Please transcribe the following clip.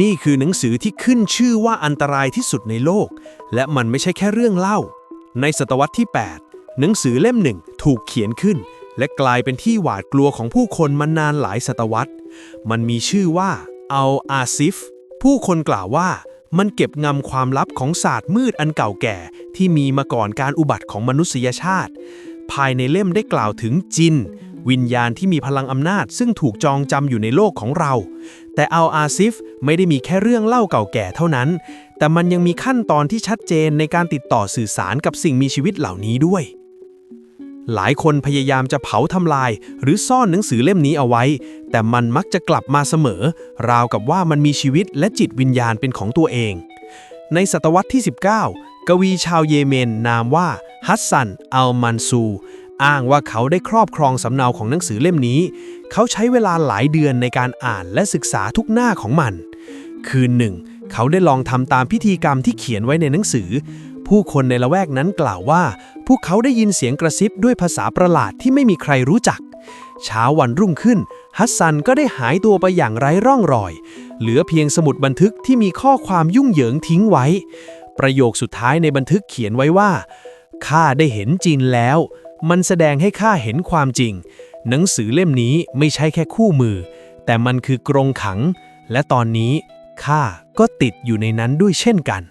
นี่คือหนังสือที่ขึ้นชื่อว่าอันตรายที่สุดในโลก และมันไม่ใช่แค่เรื่องเล่า ในศตวรรษที่ 8 หนังสือเล่มหนึ่งถูกเขียนขึ้น และกลายเป็นที่หวาดกลัวของผู้คนมานานหลายศตวรรษ มันมีชื่อว่าอัลอาซิฟ ผู้คนกล่าวว่ามันเก็บงำความลับของศาสตร์มืดอันเก่าแก่ ที่มีมาก่อนการอุบัติของมนุษยชาติ ภายในเล่มได้กล่าวถึงจิน วิญญาณที่มีพลังอำนาจ ซึ่งถูกจองจำอยู่ในโลกของเรา แต่อัลอาซิฟไม่ได้มีแค่เรื่องเล่าเก่าแก่เท่านั้น แต่มันยังมีขั้นตอนที่ชัดเจนในการติดต่อสื่อสารกับสิ่งมีชีวิตเหล่านี้ด้วย หลายคนพยายามจะเผาทำลาย หรือซ่อนหนังสือเล่มนี้เอาไว้ แต่มันมักจะกลับมาเสมอ ราวกับว่ามันมีชีวิตและจิตวิญญาณเป็นของตัวเอง ในศตวรรษที่ 19 กวีชาวเยเมนนามว่าฮัสซัน อัลมันซู อ้างว่าเขาได้ครอบครองสำเนาของหนังสือเล่มนี้ เขาใช้เวลาหลายเดือนในการอ่านและศึกษาทุกหน้าของมัน คืนหนึ่ง เขาได้ลองทำตามพิธีกรรมที่เขียนไว้ในหนังสือ ผู้คนในละแวกนั้นกล่าวว่า พวกเขาได้ยินเสียงกระซิบด้วยภาษาประหลาดที่ไม่มีใครรู้จัก เช้าวันรุ่งขึ้น ฮัสซันก็ได้หายตัวไปอย่างไร้ร่องรอย เหลือเพียงสมุดบันทึกที่มีข้อความยุ่งเหยิงทิ้งไว้ ประโยคสุดท้ายในบันทึกเขียนไว้ว่าข้าได้เห็นจินแล้ว มันแสดงให้ข้าเห็นความจริง หนังสือเล่มนี้ไม่ใช่แค่คู่มือ แต่มันคือกรงขัง และตอนนี้ข้าก็ติดอยู่ในนั้นด้วยเช่นกัน